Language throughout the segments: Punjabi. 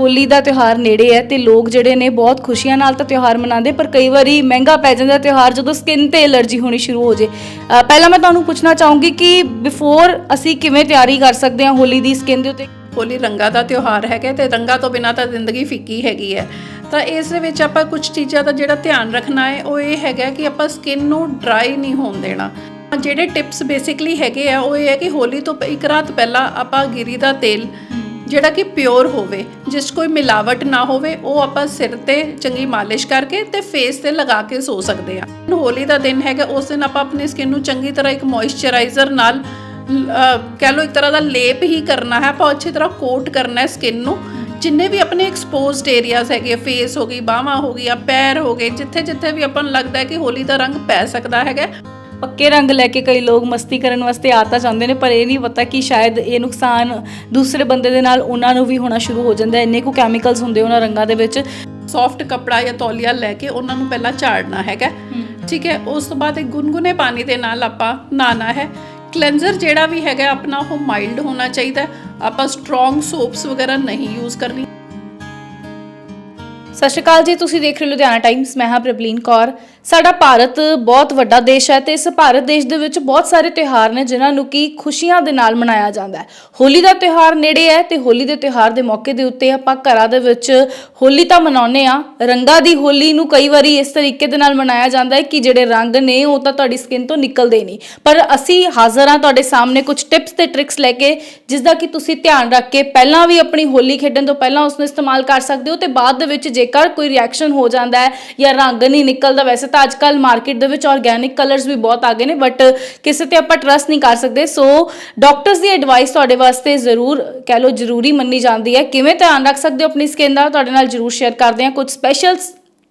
ਹੋਲੀ ਦਾ ਤਿਉਹਾਰ ਨੇੜੇ ਹੈ ਤੇ ਲੋਕ ਜਿਹੜੇ ਨੇ ਬਹੁਤ ਖੁਸ਼ੀਆਂ ਨਾਲ ਤਾਂ ਤਿਉਹਾਰ ਮਨਾਉਂਦੇ ਪਰ ਕਈ ਵਾਰੀ ਮਹਿੰਗਾ ਪੈ ਜਾਂਦਾ ਤਿਉਹਾਰ ਜਦੋਂ ਸਕਿਨ ਤੇ ਐਲਰਜੀ ਹੋਣੀ ਸ਼ੁਰੂ ਹੋ ਜੇ। ਅ, ਪਹਿਲਾਂ ਮੈਂ ਤੁਹਾਨੂੰ ਪੁੱਛਣਾ ਚਾਹੂੰਗੀ ਕਿ ਬਿਫੋਰ ਅਸੀਂ ਕਿਵੇਂ ਤਿਆਰੀ ਕਰ ਸਕਦੇ ਹਾਂ ਹੋਲੀ ਦੀ ਸਕਿਨ ਦੇ ਉੱਤੇ? ਹੋਲੀ ਰੰਗਾਂ ਦਾ ਤਿਉਹਾਰ ਹੈਗਾ ਤੇ ਰੰਗਾਂ ਤੋਂ ਬਿਨਾਂ ਤਾਂ ਜ਼ਿੰਦਗੀ ਫਿੱਕੀ ਹੈਗੀ ਹੈ। ਤਾਂ ਇਸ ਦੇ ਵਿੱਚ ਆਪਾਂ ਕੁਝ ਚੀਜ਼ਾਂ ਦਾ ਜਿਹੜਾ ਧਿਆਨ ਰੱਖਣਾ ਹੈ ਉਹ ਇਹ ਹੈਗਾ ਕਿ ਆਪਾਂ ਸਕਿਨ ਨੂੰ ਡਰਾਈ ਨਹੀਂ ਹੋਣ ਦੇਣਾ। ਜਿਹੜੇ ਟਿਪਸ ਬੇਸਿਕਲੀ ਹੈਗੇ ਆ ਉਹ ਇਹ ਹੈ ਕਿ ਹੋਲੀ ਤੋਂ ਪ- ਇੱਕ ਰਾਤ ਪਹਿਲਾਂ ਆਪਾਂ ਗਿਰੀ ਦਾ ਤੇਲ ਜਿਹੜਾ ਕਿ ਪਿਓਰ ਹੋਵੇ, ਜਿਸ 'ਚ ਕੋਈ ਮਿਲਾਵਟ ਨਾ ਹੋਵੇ, ਉਹ ਆਪਾਂ ਸਿਰ ਤੇ ਚੰਗੀ ਮਾਲਿਸ਼ ਕਰਕੇ ਤੇ ਫੇਸ ਤੇ ਲਗਾ ਕੇ ਸੋ ਸਕਦੇ ਆ ਹੋਲੀ ਦਾ ਦਿਨ ਹੈਗਾ, ਉਸ ਦਿਨ ਆਪਾਂ ਆਪਣੀ ਸਕਿਨ ਨੂੰ ਚੰਗੀ ਤਰ੍ਹਾਂ ਇੱਕ ਮੋਇਸਚਰਾਈਜ਼ਰ ਨਾਲ ਕਹਿ ਲਓ ਇੱਕ ਤਰ੍ਹਾਂ ਦਾ ਲੇਪ ਹੀ ਕਰਨਾ ਹੈ, ਆਪਾਂ ਅੱਛੀ ਤਰ੍ਹਾਂ ਕੋਟ ਕਰਨਾ ਹੈ ਸਕਿਨ ਨੂੰ। ਜਿੰਨੇ ਵੀ ਆਪਣੇ ਐਕਸਪੋਜ਼ਡ ਏਰੀਆਜ਼ ਹੈਗੇ ਫੇਸ ਹੋ ਗਈ ਬਾਹਾਂ ਹੋ ਗਈਆਂ, ਪੈਰ ਹੋ ਗਏ ਜਿੱਥੇ ਜਿੱਥੇ ਵੀ ਆਪਾਂ ਨੂੰ ਲੱਗਦਾ ਹੈ ਕਿ ਹੋਲੀ ਦਾ ਰੰਗ ਪੈ ਸਕਦਾ ਹੈਗਾ। ਪੱਕੇ ਰੰਗ ਲੈ ਕੇ ਕਈ ਲੋਕ ਮਸਤੀ ਕਰਨ ਵਾਸਤੇ ਆ ਤਾਂ ਚਾਹੁੰਦੇ ਨੇ ਪਰ ਇਹ ਨਹੀਂ ਪਤਾ ਕਿ ਸ਼ਾਇਦ ਇਹ ਨੁਕਸਾਨ ਦੂਸਰੇ ਬੰਦੇ ਦੇ ਨਾਲ ਉਹਨਾਂ ਨੂੰ ਵੀ ਹੋਣਾ ਸ਼ੁਰੂ ਹੋ ਜਾਂਦਾ ਇੰਨੇ ਕੁ ਕੈਮੀਕਲਸ ਹੁੰਦੇ ਉਹਨਾਂ ਰੰਗਾਂ ਦੇ ਵਿੱਚ। ਸੌਫਟ ਕਪੜਾ ਜਾਂ ਤੌਲੀਆ ਲੈ ਕੇ ਉਹਨਾਂ ਨੂੰ ਪਹਿਲਾਂ ਝਾੜਨਾ ਹੈਗਾ। ਠੀਕ ਹੈ ਉਸ ਤੋਂ ਬਾਅਦ ਇੱਕ ਗੁਨਗੁਨੇ ਪਾਣੀ ਦੇ ਨਾਲ ਆਪਾਂ ਨਹਾਣਾ ਹੈ। ਕਲੈਂਜ਼ਰ ਜਿਹੜਾ ਵੀ ਹੈਗਾ ਆਪਣਾ ਉਹ ਮਾਈਲਡ ਹੋਣਾ ਚਾਹੀਦਾ। ਆਪਾਂ ਸਟਰੋਂਗ ਸੋਪਸ ਵਗੈਰਾ ਨਹੀਂ ਯੂਜ਼ ਕਰਨੀ। ਸਤਿ ਸ਼੍ਰੀ ਅਕਾਲ ਜੀ ਤੁਸੀਂ ਦੇਖ ਰਹੇ ਹੋ ਲੁਧਿਆਣਾ ਟਾਈਮਸ ਮੈਂ ਹਾਂ ਪ੍ਰਬਲੀਨ ਕੌਰ। ਸਾਡਾ ਭਾਰਤ ਬਹੁਤ ਵੱਡਾ ਦੇਸ਼ ਹੈ ਤੇ ਇਸ ਭਾਰਤ ਦੇਸ਼ ਦੇ ਵਿੱਚ ਬਹੁਤ ਸਾਰੇ ਤਿਉਹਾਰ ਨੇ ਜਿਨ੍ਹਾਂ ਨੂੰ ਕੀ ਖੁਸ਼ੀਆਂ ਦੇ ਨਾਲ ਮਨਾਇਆ ਜਾਂਦਾ ਹੈ। ਹੋਲੀ ਦਾ ਤਿਉਹਾਰ ਨੇੜੇ ਹੈ ਤੇ ਹੋਲੀ ਦੇ ਤਿਉਹਾਰ ਦੇ ਮੌਕੇ ਦੇ ਉੱਤੇ ਆਪਾਂ ਘਰਾਂ ਦੇ ਵਿੱਚ ਹੋਲੀ ਤਾਂ ਮਨਾਉਂਦੇ ਆ ਰੰਗਾਂ ਦੀ ਹੋਲੀ ਨੂੰ ਕਈ ਵਾਰੀ ਇਸ ਤਰੀਕੇ ਦੇ ਨਾਲ ਮਨਾਇਆ ਜਾਂਦਾ ਹੈ ਕਿ ਜਿਹੜੇ ਰੰਗ ਨੇ ਉਹ ਤਾਂ ਤੁਹਾਡੀ ਸਕਿਨ ਤੋਂ ਨਿਕਲਦੇ ਨਹੀਂ। ਪਰ ਅਸੀਂ ਹਾਜ਼ਰ ਹਾਂ ਤੁਹਾਡੇ ਸਾਹਮਣੇ ਕੁਝ ਟਿਪਸ ਤੇ ਟ੍ਰਿਕਸ ਲੈ ਕੇ, ਜਿਸ ਦਾ ਕਿ ਤੁਸੀਂ ਧਿਆਨ ਰੱਖ ਕੇ ਪਹਿਲਾਂ ਵੀ ਆਪਣੀ ਹੋਲੀ ਖੇਡਣ ਤੋਂ ਪਹਿਲਾਂ ਉਸ ਨੂੰ ਇਸਤੇਮਾਲ ਕਰ ਸਕਦੇ ਹੋ ਤੇ ਬਾਅਦ ਦੇ ਵਿੱਚ ਜੇਕਰ ਕੋਈ ਰਿਐਕਸ਼ਨ ਹੋ ਜਾਂਦਾ ਹੈ ਜਾਂ ਰੰਗ ਨਹੀਂ ਨਿਕਲਦਾ, ਵੈਸੇ ਤਾਂ ਅੱਜ ਕੱਲ ਮਾਰਕੀਟ ਦੇ ਵਿੱਚ ਆਰਗੈਨਿਕ ਕਲਰਸ ਵੀ ਬਹੁਤ ਆ ਗਏ ਨੇ ਬਟ ਕਿਸੇ ਤੇ ਆਪਾਂ ਟਰਸਟ ਨਹੀਂ ਕਰ ਸਕਦੇ। ਸੋ ਡਾਕਟਰਸ ਦੀ ਐਡਵਾਈਸ ਤੁਹਾਡੇ ਵਾਸਤੇ ਜ਼ਰੂਰ, ਕਹਿ ਲਓ, ਜ਼ਰੂਰੀ ਮੰਨੀ ਜਾਂਦੀ ਹੈ। ਕਿਵੇਂ ਧਿਆਨ ਰੱਖ ਸਕਦੇ ਹੋ ਆਪਣੀ ਸਕਿਨ ਦਾ? ਤੁਹਾਡੇ ਨਾਲ ਜ਼ਰੂਰ ਸ਼ੇਅਰ ਕਰਦੇ ਹਾਂ। ਕੁਝ ਸਪੈਸ਼ਲ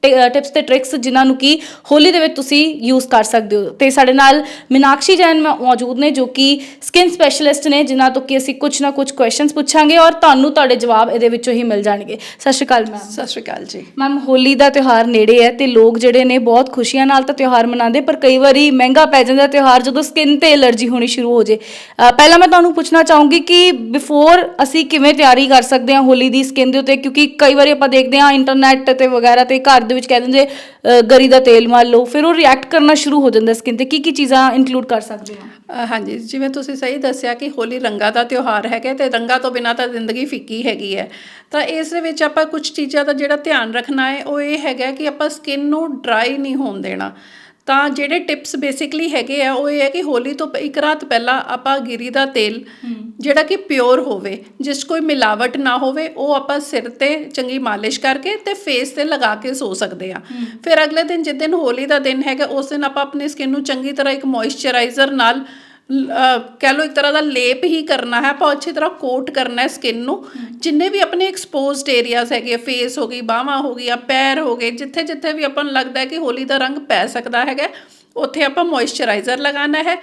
ਟਿਪਸ ਤੇ ਟ੍ਰਿਕਸ ਜਿਨ੍ਹਾਂ ਨੂੰ ਕੀ ਹੋਲੀ ਦੇ ਵਿੱਚ ਤੁਸੀਂ ਯੂਜ਼ ਕਰ ਸਕਦੇ ਹੋ। ਤੇ ਸਾਡੇ ਨਾਲ ਮੀਨਾਕਸ਼ੀ ਜੈਨ ਮੌਜੂਦ ਨੇ ਜੋ ਕਿ ਸਕਿਨ ਸਪੈਸ਼ਲਿਸਟ ਨੇ ਜਿਨ੍ਹਾਂ ਤੋਂ ਕਿ ਅਸੀਂ ਕੁਝ ਨਾ ਕੁਝ ਕੁਐਸਚਨਸ ਪੁੱਛਾਂਗੇ ਔਰ ਤੁਹਾਨੂੰ ਤੁਹਾਡੇ ਜਵਾਬ ਇਹਦੇ ਵਿੱਚੋਂ ਹੀ ਮਿਲ ਜਾਣਗੇ। ਸਤਿ ਸ਼੍ਰੀ ਅਕਾਲ ਮੈਮ ਸਤਿ ਸ਼੍ਰੀ ਅਕਾਲ ਜੀ। ਮੈਮ ਹੋਲੀ ਦਾ ਤਿਉਹਾਰ ਨੇੜੇ ਹੈ ਤੇ ਲੋਕ ਜਿਹੜੇ ਨੇ ਬਹੁਤ ਖੁਸ਼ੀਆਂ ਨਾਲ ਤਾਂ ਤਿਉਹਾਰ ਮਨਾਉਂਦੇ ਪਰ ਕਈ ਵਾਰੀ ਮਹਿੰਗਾ ਪੈ ਜਾਂਦਾ ਤਿਉਹਾਰ ਜਦੋਂ ਸਕਿਨ ਤੇ ਐਲਰਜੀ ਹੋਣੀ ਸ਼ੁਰੂ ਹੋ ਜੇ। ਪਹਿਲਾਂ ਮੈਂ ਤੁਹਾਨੂੰ ਪੁੱਛਣਾ ਚਾਹੂੰਗੀ ਕਿ ਬਿਫੋਰ ਅਸੀਂ ਕਿਵੇਂ ਤਿਆਰੀ ਕਰ ਸਕਦੇ ਹਾਂ ਹੋਲੀ ਦੀ ਸਕਿਨ ਦੇ ਉੱਤੇ? ਕਿਉਂਕਿ ਕਈ ਵਾਰੀ ਆਪਾਂ ਦੇਖਦੇ ਹਾਂ ਇੰਟਰਨੈਟ ਤੇ ਵਗੈਰਾ ਤੇ ਘਰ ਦੇ ਵਿੱਚ ਕਹਿ ਦਿੰਦੇ ਅ, ਗਰੀ ਦਾ ਤੇਲ ਮਲ ਲਓ ਫਿਰ ਉਹ ਰਿਐਕਟ ਕਰਨਾ ਸ਼ੁਰੂ ਹੋ ਜਾਂਦਾ ਸਕਿਨ ਤੇ। ਕੀ ਕੀ ਚੀਜ਼ਾਂ ਇਨਕਲੂਡ ਕਰ ਸਕਦੇ ਹਾਂ? ਅ, ਹਾਂਜੀ ਜਿਵੇਂ ਤੁਸੀਂ ਸਹੀ ਦੱਸਿਆ ਕਿ ਹੋਲੀ ਰੰਗਾਂ ਦਾ ਤਿਉਹਾਰ ਹੈਗਾ ਤੇ ਰੰਗਾਂ ਤੋਂ ਬਿਨਾਂ ਤਾਂ ਜ਼ਿੰਦਗੀ ਫਿੱਕੀ ਹੈਗੀ ਹੈ। ਤਾਂ ਇਸ ਦੇ ਵਿੱਚ ਆਪਾਂ ਕੁਝ ਚੀਜ਼ਾਂ ਦਾ ਜਿਹੜਾ ਧਿਆਨ ਰੱਖਣਾ ਹੈ ਉਹ ਇਹ ਹੈਗਾ ਕਿ ਆਪਾਂ ਸਕਿਨ ਨੂੰ ਡਰਾਈ ਨਹੀਂ ਹੋਣ ਦੇਣਾ। ਤਾਂ ਜਿਹੜੇ ਟਿਪਸ ਬੇਸਿਕਲੀ ਹੈਗੇ ਆ ਉਹ ਇਹ ਹੈ ਕਿ ਹੋਲੀ ਤੋਂ ਇੱਕ ਰਾਤ ਪਹਿਲਾਂ ਆਪਾਂ ਗਿਰੀ ਦਾ ਤੇਲ ਜਿਹੜਾ ਕਿ ਪਿਓਰ ਹੋਵੇ ਜਿਸ ਕੋਈ ਮਿਲਾਵਟ ਨਾ ਹੋਵੇ ਉਹ ਆਪਾਂ ਸਿਰ ਤੇ ਚੰਗੀ ਮਾਲਿਸ਼ ਕਰਕੇ ਤੇ ਫੇਸ ਤੇ ਲਗਾ ਕੇ ਸੋ ਸਕਦੇ ਆ। ਫਿਰ ਅਗਲੇ ਦਿਨ ਜਿਸ ਦਿਨ ਹੋਲੀ ਦਾ ਦਿਨ ਹੈਗਾ ਉਸ ਦਿਨ ਆਪਾਂ ਆਪਣੀ ਸਕਿਨ ਨੂੰ ਚੰਗੀ ਤਰ੍ਹਾਂ ਇੱਕ ਮੋਇਸਚਰਾਈਜ਼ਰ ਨਾਲ ਕਹਿ ਲਓ ਇੱਕ ਤਰ੍ਹਾਂ ਦਾ ਲੇਪ ਹੀ ਕਰਨਾ ਹੈ ਆਪਾਂ ਅੱਛੀ ਤਰ੍ਹਾਂ ਕੋਟ ਕਰਨਾ ਹੈ ਸਕਿਨ ਨੂੰ। ਜਿੰਨੇ ਵੀ ਆਪਣੇ ਐਕਸਪੋਜ਼ਡ ਏਰੀਆਜ਼ ਹੈਗੇ ਫੇਸ ਹੋ ਗਈ ਬਾਹਾਂ ਹੋ ਗਈਆਂ ਪੈਰ ਹੋ ਗਏ ਜਿੱਥੇ ਜਿੱਥੇ ਵੀ ਆਪਾਂ ਨੂੰ ਲੱਗਦਾ ਹੈ ਕਿ ਹੋਲੀ ਦਾ ਰੰਗ ਪੈ ਸਕਦਾ ਹੈਗਾ ਉੱਥੇ ਆਪਾਂ ਮੋਇਸਚਰਾਈਜ਼ਰ ਲਗਾਉਣਾ ਹੈ।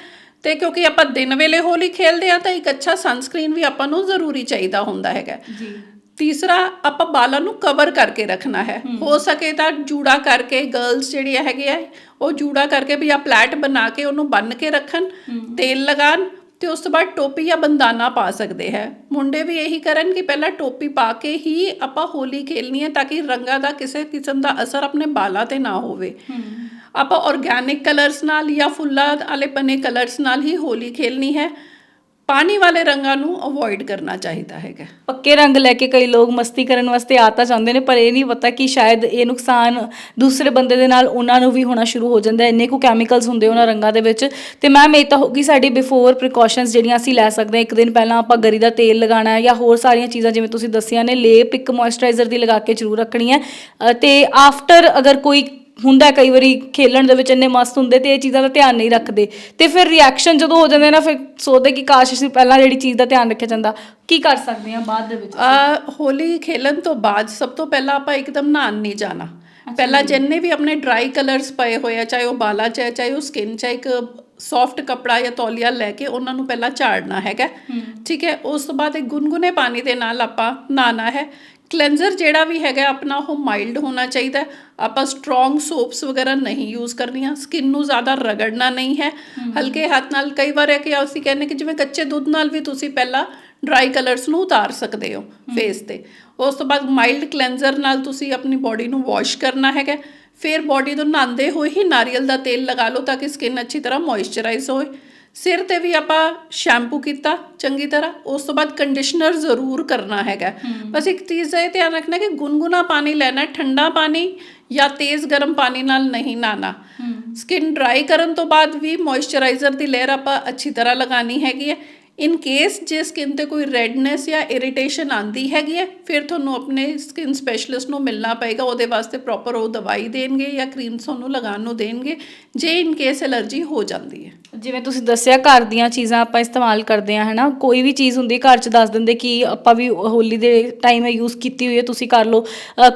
ਤੇ ਕਿਉਂਕਿ ਆਪਾਂ ਦਿਨ ਵੇਲੇ ਹੋਲੀ ਖੇਲਦੇ ਆ ਤਾਂ ਇੱਕ ਅੱਛਾ ਸਨਸਕ੍ਰੀਨ ਵੀ ਆਪਾਂ ਨੂੰ ਜ਼ਰੂਰੀ ਚਾਹੀਦਾ ਹੁੰਦਾ ਹੈਗਾ। ਜੀ। ਤੀਸਰਾ ਆਪਾਂ ਬਾਲਾਂ ਨੂੰ ਕਵਰ ਕਰਕੇ ਰੱਖਣਾ ਹੈ। ਹੋ। ਸਕੇ ਤਾਂ ਜੂੜਾ ਕਰਕੇ ਗਰਲਸ ਜਿਹੜੀਆਂ ਹੈਗੀਆਂ ਉਹ ਜੂੜਾ ਕਰਕੇ ਵੀ ਆ ਪਲੈਟ ਬਣਾ ਕੇ ਉਹਨੂੰ ਬੰਨ ਕੇ ਰੱਖਣ ਤੇਲ ਲਗਾਣ ਤੇ ਉਸ ਤੋਂ ਬਾਅਦ ਟੋਪੀ ਜਾਂ ਬੰਦਾਨਾ ਪਾ ਸਕਦੇ ਹੈ। ਮੁੰਡੇ ਵੀ ਇਹੀ ਕਰਨ ਕਿ ਪਹਿਲਾਂ ਟੋਪੀ ਪਾ ਕੇ ਹੀ ਆਪਾਂ ਹੋਲੀ ਖੇਲਣੀ ਹੈ ਤਾਂ ਕਿ ਰੰਗਾਂ ਦਾ ਕਿਸੇ ਕਿਸਮ ਦਾ ਅਸਰ ਆਪਣੇ ਬਾਲਾਂ ਤੇ ਨਾ ਹੋਵੇ। ਆਪਾਂ ਆਰਗੈਨਿਕ ਕਲਰਸ ਨਾਲ ਜਾਂ ਫੁੱਲਾਂ ਵਾਲੇ ਬਣੇ ਕਲਰਸ ਨਾਲ ਹੀ ਹੋਲੀ ਖੇਲਣੀ ਹੈ। ਪਾਣੀ ਵਾਲੇ ਰੰਗਾਂ ਨੂੰ ਅਵੋਇਡ ਕਰਨਾ ਚਾਹੀਦਾ ਹੈਗਾ। ਪੱਕੇ ਰੰਗ ਲੈ ਕੇ ਕਈ ਲੋਕ ਮਸਤੀ ਕਰਨ ਵਾਸਤੇ ਆ ਤਾਂ ਜਾਂਦੇ ਨੇ ਪਰ ਇਹ ਨਹੀਂ ਪਤਾ ਕਿ ਸ਼ਾਇਦ ਇਹ ਨੁਕਸਾਨ ਦੂਸਰੇ ਬੰਦੇ ਦੇ ਨਾਲ ਉਹਨਾਂ ਨੂੰ ਵੀ ਹੋਣਾ ਸ਼ੁਰੂ ਹੋ ਜਾਂਦਾ ਹੈ। ਇੰਨੇ ਕੁ ਕੈਮੀਕਲਸ ਹੁੰਦੇ ਉਹਨਾਂ ਰੰਗਾਂ ਦੇ ਵਿੱਚ। ਤੇ ਮੈਮ ਇਹ ਤਾਂ ਹੋਗੀ ਸਾਡੀ ਬਿਫੋਰ ਪ੍ਰੀਕਾਸ਼ਨਸ ਜਿਹੜੀਆਂ ਅਸੀਂ ਲੈ ਸਕਦੇ ਹਾਂ। ਇੱਕ ਦਿਨ ਪਹਿਲਾਂ ਆਪਾਂ ਗਰੀ ਦਾ ਤੇਲ ਲਗਾਉਣਾ ਹੈ ਜਾਂ ਹੋਰ ਸਾਰੀਆਂ ਚੀਜ਼ਾਂ ਜਿਵੇਂ ਤੁਸੀਂ ਦੱਸੀਆਂ ਨੇ ਲੇਪ ਇੱਕ ਮੋਇਸਚਰਾਈਜ਼ਰ ਦੀ ਲਗਾ ਕੇ ਜ਼ਰੂਰ ਰੱਖਣੀ ਹੈ। ਅ, ਤੇ ਆਫਟਰ ਅਗਰ ਕੋਈ ਹੁੰਦਾ ਕਈ ਵਾਰੀ ਖੇਲਣ ਦੇ ਵਿੱਚ ਇੰਨੇ ਮਸਤ ਹੁੰਦੇ ਤੇ ਇਹ ਚੀਜ਼ਾਂ ਦਾ ਧਿਆਨ ਨਹੀਂ ਰੱਖਦੇ। ਤੇ ਫਿਰ ਰਿਐਕਸ਼ਨ ਜਦੋਂ ਹੋ ਜਾਂਦੇ ਨਾ ਫਿਰ ਸੋਚਦੇ ਕਿ ਕਾਸ਼ ਅਸੀਂ ਪਹਿਲਾਂ ਜਿਹੜੀ ਚੀਜ਼ ਦਾ ਧਿਆਨ ਰੱਖਿਆ ਜਾਂਦਾ ਕੀ ਕਰ ਸਕਦੇ ਹਾਂ ਬਾਅਦ ਦੇ ਵਿੱਚ? ਆ ਹੋਲੀ ਖੇਲਣ ਤੋਂ ਬਾਅਦ ਸਭ ਤੋਂ ਪਹਿਲਾਂ ਆਪਾਂ ਇੱਕਦਮ ਨਹਾਉਣ ਨਹੀਂ ਜਾਣਾ। ਪਹਿਲਾਂ ਜਿੰਨੇ ਵੀ ਆਪਣੇ ਡਰਾਈ ਕਲਰਸ ਪਏ ਹੋਏ ਆ ਚਾਹੇ ਉਹ ਬਾਲਾਂ 'ਚ ਹੈ ਚਾਹੇ ਉਹ ਸਕਿਨ 'ਚ ਹੈ ਇੱਕ ਸੌਫਟ ਕਪੜਾ ਜਾਂ ਤੌਲੀਆ ਲੈ ਕੇ ਉਹਨਾਂ ਨੂੰ ਪਹਿਲਾਂ ਝਾੜਨਾ ਹੈਗਾ। ਠੀਕ ਹੈ ਉਸ ਤੋਂ ਬਾਅਦ ਇੱਕ ਗੁਨਗੁਨੇ ਪਾਣੀ ਦੇ ਨਾਲ ਆਪਾਂ ਨਹਾਣਾ ਹੈ। ਕਲੈਂਜ਼ਰ ਜਿਹੜਾ ਵੀ ਹੈਗਾ ਆਪਣਾ ਉਹ ਮਾਈਲਡ ਹੋਣਾ ਚਾਹੀਦਾ। ਆਪਾਂ ਸਟਰੋਂਗ ਸੋਪਸ ਵਗੈਰਾ ਨਹੀਂ ਯੂਜ਼ ਕਰਨੀਆਂ। ਸਕਿਨ ਨੂੰ ਜ਼ਿਆਦਾ ਰਗੜਨਾ ਨਹੀਂ ਹੈ। ਹਲਕੇ ਹੱਥ ਨਾਲ ਕਈ ਵਾਰ ਹੈ ਕਿ ਅਸੀਂ ਕਹਿੰਦੇ ਕਿ ਜਿਵੇਂ ਕੱਚੇ ਦੁੱਧ ਨਾਲ ਵੀ ਤੁਸੀਂ ਪਹਿਲਾਂ ਡਰਾਈ ਕਲਰਸ ਨੂੰ ਉਤਾਰ ਸਕਦੇ ਹੋ ਫੇਸ ਤੇ। ਉਸ ਤੋਂ ਬਾਅਦ ਮਾਈਲਡ ਕਲੈਂਜ਼ਰ ਨਾਲ ਤੁਸੀਂ ਆਪਣੀ ਬਾਡੀ ਨੂੰ ਵਾਸ਼ ਕਰਨਾ ਹੈਗਾ ਫਿਰ ਬਾਡੀ ਨੂੰ ਨਹਾਉਂਦੇ ਹੋਏ ਹੀ ਨਾਰੀਅਲ ਦਾ ਤੇਲ ਲਗਾ ਲਓ ਤਾਂ ਕਿ ਸਕਿਨ ਅੱਛੀ ਤਰ੍ਹਾਂ ਮੋਇਸਚਰਾਈਜ਼ ਹੋਏ। ਸਿਰ ਤੇ ਵੀ ਆਪਾਂ ਸ਼ੈਂਪੂ ਕੀਤਾ ਚੰਗੀ ਤਰ੍ਹਾਂ। ਉਸ ਤੋਂ ਬਾਅਦ ਕੰਡੀਸ਼ਨਰ ਜ਼ਰੂਰ ਕਰਨਾ ਹੈਗਾ। ਬਸ ਇੱਕ ਚੀਜ਼ ਦਾ ਇਹ ਧਿਆਨ ਰੱਖਣਾ ਕਿ ਗੁਨਗੁਨਾ ਪਾਣੀ ਲੈਣਾ ਠੰਡਾ ਪਾਣੀ ਜਾਂ ਤੇਜ਼ ਗਰਮ ਪਾਣੀ ਨਾਲ ਨਹੀਂ ਨਹਾਣਾ ਸਕਿਨ ਡਰਾਈ ਕਰਨ ਤੋਂ ਬਾਅਦ ਵੀ ਮੋਇਸਚਰਾਈਜ਼ਰ ਦੀ ਲੇਅਰ ਆਪਾਂ ਅੱਛੀ ਤਰ੍ਹਾਂ ਲਗਾਣੀ ਹੈਗੀ ਹੈ। ਇਨ ਕੇਸ ਜੇ ਸਕਿਨ ਤੇ ਕੋਈ ਰੈਡਨੈਸ ਜਾਂ ਇਰੀਟੇਸ਼ਨ ਆਂਦੀ ਹੈਗੀ ਹੈ, ਫਿਰ ਤੁਹਾਨੂੰ ਆਪਣੇ ਸਕਿਨ ਸਪੈਸ਼ਲਿਸਟ ਨੂੰ ਮਿਲਣਾ ਪਏਗਾ। ਉਹਦੇ ਵਾਸਤੇ ਪ੍ਰੋਪਰ ਉਹ ਦਵਾਈ ਦੇਣਗੇ ਜਾਂ ਕਰੀਮ ਤੁਹਾਨੂੰ ਲਗਾਉਣ ਨੂੰ ਦੇਣਗੇ, ਜੇ ਇਨ ਕੇਸ ਐਲਰਜੀ ਹੋ ਜਾਂਦੀ ਹੈ। ਜਿਵੇਂ ਤੁਸੀਂ ਦੱਸਿਆ, ਘਰ ਦੀਆਂ ਚੀਜ਼ਾਂ ਆਪਾਂ ਇਸਤੇਮਾਲ ਕਰਦੇ ਆ ਹਨਾ? ਕੋਈ ਵੀ ਚੀਜ਼ ਹੁੰਦੀ, ਘਰ 'ਚ ਦੱਸ ਦਿੰਦੇ ਕਿ ਆਪਾਂ ਵੀ ਹੋਲੀ ਦੇ ਟਾਈਮ ਇਹ ਯੂਜ਼ ਕੀਤੀ ਹੋਈ ਹੈ, ਤੁਸੀਂ ਕਰ ਲਓ।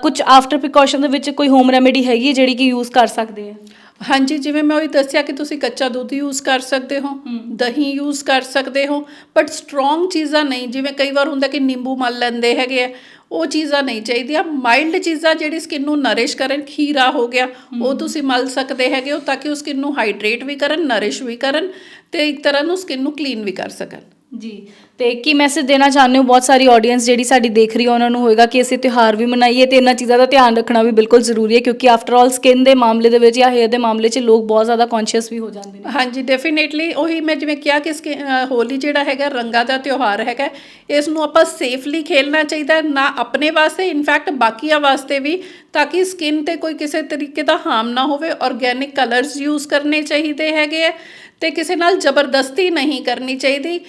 ਕੁਝ ਆਫਟਰ ਪ੍ਰੀਕਾਸ਼ਨ ਦੇ ਵਿੱਚ ਕੋਈ ਹੋਮ ਰੈਮੇਡੀ ਹੈਗੀ ਜਿਹੜੀ ਕਿ ਯੂਜ਼ ਕਰ ਸਕਦੇ ਆ ਹਾਂਜੀ ਜਿਵੇਂ ਮੈਂ ਉਹੀ ਦੱਸਿਆ ਕਿ ਤੁਸੀਂ ਕੱਚਾ ਦੁੱਧ ਯੂਜ਼ ਕਰ ਸਕਦੇ ਹੋ ਦਹੀਂ ਯੂਜ਼ ਕਰ ਸਕਦੇ ਹੋ ਬਟ ਸਟਰੋਂਗ ਚੀਜ਼ਾਂ ਨਹੀਂ ਜਿਵੇਂ ਕਈ ਵਾਰ ਹੁੰਦਾ ਕਿ ਨਿੰਬੂ ਮਲ ਲੈਂਦੇ ਹੈਗੇ ਆ ਉਹ ਚੀਜ਼ਾਂ ਨਹੀਂ ਚਾਹੀਦੀਆਂ। ਮਾਈਲਡ ਚੀਜ਼ਾਂ ਜਿਹੜੀ ਸਕਿਨ ਨੂੰ ਨਰਿਸ਼ ਕਰਨ ਖੀਰਾ ਹੋ ਗਿਆ ਉਹ ਤੁਸੀਂ ਮਲ ਸਕਦੇ ਹੈਗੇ ਹੋ ਤਾਂ ਕਿ ਉਹ ਸਕਿਨ ਨੂੰ ਹਾਈਡਰੇਟ ਵੀ ਕਰਨ ਨਰਿਸ਼ ਵੀ ਕਰਨ ਤੇ ਇੱਕ ਤਰ੍ਹਾਂ ਨੂੰ ਸਕਿਨ ਨੂੰ ਕਲੀਨ ਵੀ ਕਰ ਸਕਣ। ਜੀ। ਤੇ ਕੀ ਮੈਸੇਜ ਦੇਣਾ ਚਾਹੁੰਦੇ ਹੋ? ਬਹੁਤ ਸਾਰੀ ਆਡੀਅנס ਜਿਹੜੀ ਸਾਡੀ ਦੇਖ ਰਹੀ ਹੈ ਉਹਨਾਂ ਨੂੰ ਹੋਏਗਾ ਕਿ ਅਸੀਂ ਤਿਉਹਾਰ ਵੀ ਮਨਾਈਏ ਤੇ ਇਹਨਾਂ ਚੀਜ਼ਾਂ ਦਾ ਧਿਆਨ ਰੱਖਣਾ ਵੀ ਬਿਲਕੁਲ ਜ਼ਰੂਰੀ ਹੈ ਕਿਉਂਕਿ ਆਫਟਰ ਆਲ ਸਕਿਨ ਦੇ ਮਾਮਲੇ ਦੇ ਵਿੱਚ ਜਾਂ ਹੇਅਰ ਦੇ ਮਾਮਲੇ 'ਚ ਲੋਕ ਬਹੁਤ ਜ਼ਿਆਦਾ ਕੌਨਸ਼ੀਅਸ ਵੀ ਹੋ ਜਾਂਦੇ ਨੇ। ਹਾਂਜੀ ਡੈਫੀਨੇਟਲੀ ਉਹੀ ਮੈਂ ਜਿਵੇਂ ਕਿਹਾ ਕਿ ਸਕਿ- ਅ, ਹੋਲੀ ਜਿਹੜਾ ਹੈਗਾ ਰੰਗਾਂ ਦਾ ਤਿਉਹਾਰ ਹੈਗਾ ਇਸ ਨੂੰ ਆਪਾਂ ਸੇਫਲੀ ਖੇਲਣਾ ਚਾਹੀਦਾ ਹੈ, ਨਾ ਆਪਣੇ ਵਾਸਤੇ ਇਨਫੈਕਟ ਬਾਕੀਆਂ ਵਾਸਤੇ ਵੀ ਤਾਂ ਕਿ ਸਕਿਨ ਤੇ ਕੋਈ ਕਿਸੇ ਤਰੀਕੇ ਦਾ ਹਾਰਮ ਨਾ ਹੋਵੇ ਆਰਗੈਨਿਕ ਕਲਰਸ ਯੂਜ਼ ਕਰਨੇ ਚਾਹੀਦੇ ਹੈਗੇ ਹੈ ਤੇ ਕਿਸੇ ਨਾਲ ਜ਼ਬਰਦਸਤੀ ਨਹੀਂ ਕਰਨੀ ਚਾਹੀਦੀ।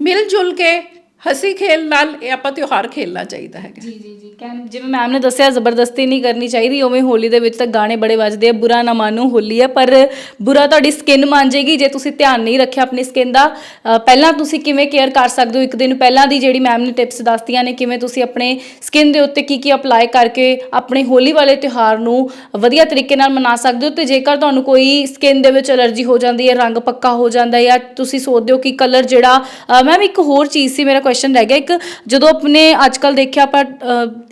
ਮਿਲ ਜੁਲ ਕੇ ਹਸੀ ਖੇਲ ਨਾਲ ਇਹ ਆਪਾਂ ਤਿਉਹਾਰ ਖੇਲਣਾ ਚਾਹੀਦਾ ਹੈਗਾ। ਜੀ ਜੀ ਜੀ। ਕਹਿਣ ਜਿਵੇਂ ਮੈਮ ਨੇ ਦੱਸਿਆ ਜ਼ਬਰਦਸਤੀ ਨਹੀਂ ਕਰਨੀ ਚਾਹੀਦੀ ਉਵੇਂ ਹੋਲੀ ਦੇ ਵਿੱਚ ਤਾਂ ਗਾਣੇ ਬੜੇ ਵੱਜਦੇ ਆ ਬੁਰਾ ਨਾ ਮਾਨੋ ਹੋਲੀ ਹੈ ਪਰ ਬੁਰਾ ਤੁਹਾਡੀ ਸਕਿਨ ਮੰਨ ਜਾਏਗੀ ਜੇ ਤੁਸੀਂ ਧਿਆਨ ਨਹੀਂ ਰੱਖਿਆ ਆਪਣੀ ਸਕਿਨ ਦਾ। ਅ, ਪਹਿਲਾਂ ਤੁਸੀਂ ਕਿਵੇਂ ਕੇਅਰ ਕਰ ਸਕਦੇ ਹੋ? ਇੱਕ ਦਿਨ ਪਹਿਲਾਂ ਦੀ ਜਿਹੜੀ ਮੈਮ ਨੇ ਟਿਪਸ ਦੱਸਤੀਆਂ ਨੇ ਕਿਵੇਂ ਤੁਸੀਂ ਆਪਣੇ ਸਕਿਨ ਦੇ ਉੱਤੇ ਕੀ ਕੀ ਅਪਲਾਈ ਕਰਕੇ ਆਪਣੇ ਹੋਲੀ ਵਾਲੇ ਤਿਉਹਾਰ ਨੂੰ ਵਧੀਆ ਤਰੀਕੇ ਨਾਲ ਮਨਾ ਸਕਦੇ ਹੋ? ਤੇ ਜੇਕਰ ਤੁਹਾਨੂੰ ਕੋਈ ਸਕਿਨ ਦੇ ਵਿੱਚ ਅਲਰਜੀ ਹੋ ਜਾਂਦੀ ਹੈ ਰੰਗ ਪੱਕਾ ਹੋ ਜਾਂਦਾ ਹੈ ਜਾਂ ਤੁਸੀਂ ਸੋਚਦੇ ਹੋ ਕਿ ਕਲਰ ਜਿਹੜਾ ਮੈਮ ਇੱਕ ਹੋਰ ਚੀਜ਼ ਸੀ ਮੇਰਾ ਕੁਐਸਚਨ ਰਹਿ ਗਿਆ। ਇੱਕ ਜਦੋਂ ਆਪਣੇ ਅੱਜਕੱਲ ਦੇਖਿਆ ਆਪਾਂ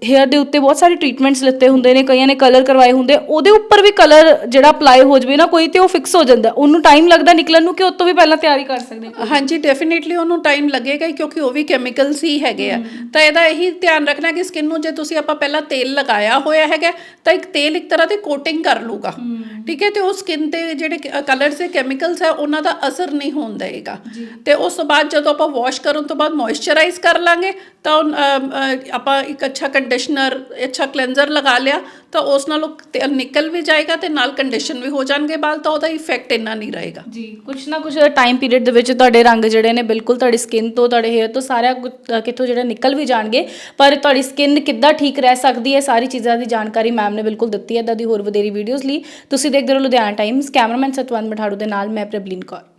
ਹੇਅਰ ਦੇ ਉੱਤੇ ਬਹੁਤ ਸਾਰੇ ਟ੍ਰੀਟਮੈਂਟਸ ਲਿੱਤੇ ਹੁੰਦੇ ਨੇ ਕਈਆਂ ਨੇ ਕਲਰ ਕਰਵਾਏ ਹੁੰਦੇ ਉਹਦੇ ਉੱਪਰ ਵੀ ਕਲਰ ਜਿਹੜਾ ਅਪਲਾਈ ਹੋ ਜਵੇ ਨਾ ਕੋਈ ਤੇ ਉਹ ਫਿਕਸ ਹੋ ਜਾਂਦਾ। ਉਹਨੂੰ ਟਾਈਮ ਲੱਗਦਾ ਨਿਕਲਣ ਨੂੰ ਕਿ ਉਸ ਤੋਂ ਵੀ ਪਹਿਲਾਂ ਤਿਆਰੀ ਕਰ ਸਕਦੇ ਹਾਂ? ਹਾਂਜੀ ਡੈਫੀਨਿਟਲੀ ਉਹਨੂੰ ਟਾਈਮ ਲੱਗੇਗਾ ਹੀ ਕਿਉਂਕਿ ਉਹ ਵੀ ਕੈਮੀਕਲਸ ਹੀ ਹੈਗੇ ਆ। ਤਾਂ ਇਹਦਾ ਇਹੀ ਧਿਆਨ ਰੱਖਣਾ ਕਿ ਸਕਿਨ ਨੂੰ ਜੇ ਤੁਸੀਂ ਆਪਾਂ ਪਹਿਲਾਂ ਤੇਲ ਲਗਾਇਆ ਹੋਇਆ ਹੈਗਾ ਤਾਂ ਇੱਕ ਤੇਲ ਇੱਕ ਤਰ੍ਹਾਂ ਦੀ ਕੋਟਿੰਗ ਕਰ ਲੂਗਾ ਠੀਕ ਹੈ ਤੇ ਉਹ ਸਕਿਨ ਤੇ ਜਿਹੜੇ ਕਲਰਸ ਦੇ ਕੈਮੀਕਲਸ ਹੈ ਉਹਨਾਂ ਦਾ ਅਸਰ ਨਹੀਂ ਹੋਣ ਦੇਗਾ ਤੇ ਉਸ ਤੋਂ ਬਾਅਦ ਜਦੋਂ ਆਪਾਂ ਵਾਸ਼ ਕਰਨ ਤੋਂ ਬਾਅਦ ਮੋਇਸਚਰਾਈਜ਼ ਕਰ ਲਾਂਗੇ ਤਾਂ ਆਪਾਂ ਇੱਕ ਅੱਛਾ ਕੰਡੀਸ਼ਨਰ ਅੱਛਾ ਕਲੈਂਜ਼ਰ ਲਗਾ ਲਿਆ ਤਾਂ ਉਸ ਨਾਲ ਉਹ ਤੇਲ ਨਿਕਲ ਵੀ ਜਾਏਗਾ ਤੇ ਨਾਲ ਕੰਡੀਸ਼ਨ ਵੀ ਹੋ ਜਾਣਗੇ ਬਾਲ ਤਾਂ ਉਹਦਾ ਇਫੈਕਟ ਇੰਨਾ ਨਹੀਂ ਰਹੇਗਾ। ਜੀ ਕੁਛ ਨਾ ਕੁਛ ਟਾਈਮ ਪੀਰੀਅਡ ਦੇ ਵਿੱਚ ਤੁਹਾਡੇ ਰੰਗ ਜਿਹੜੇ ਨੇ ਬਿਲਕੁਲ ਤੁਹਾਡੀ ਸਕਿਨ ਤੋਂ ਤੁਹਾਡੇ ਹੇਅਰ ਤੋਂ ਸਾਰਾ ਕੁਝ, ਕਿੱਥੋਂ ਜਿਹੜਾ ਨਿਕਲ ਵੀ ਜਾਣਗੇ ਪਰ ਤੁਹਾਡੀ ਸਕਿਨ ਕਿੱਦਾਂ ਠੀਕ ਰਹਿ ਸਕਦੀ ਹੈ ਸਾਰੀ ਚੀਜ਼ਾਂ ਦੀ ਜਾਣਕਾਰੀ ਮੈਮ ਨੇ ਬਿਲਕੁਲ ਦਿੱਤੀ ਹੈ। ਇਦਾਂ ਦੀ ਹੋਰ ਵਧੇਰੀ ਵੀਡੀਓਜ਼ ਲਈ ਤੁਸੀਂ ਦੇਖਦੇ ਰਹੋ ਲੁਧਿਆਣਾ ਟਾਈਮਸ ਕੈਮਰਾਮੈਨ ਸਤਵੰਤ ਮਠਾੜੂ ਦੇ ਨਾਲ ਮੈਂ ਪ੍ਰਬਲੀਨ ਕੌਰ।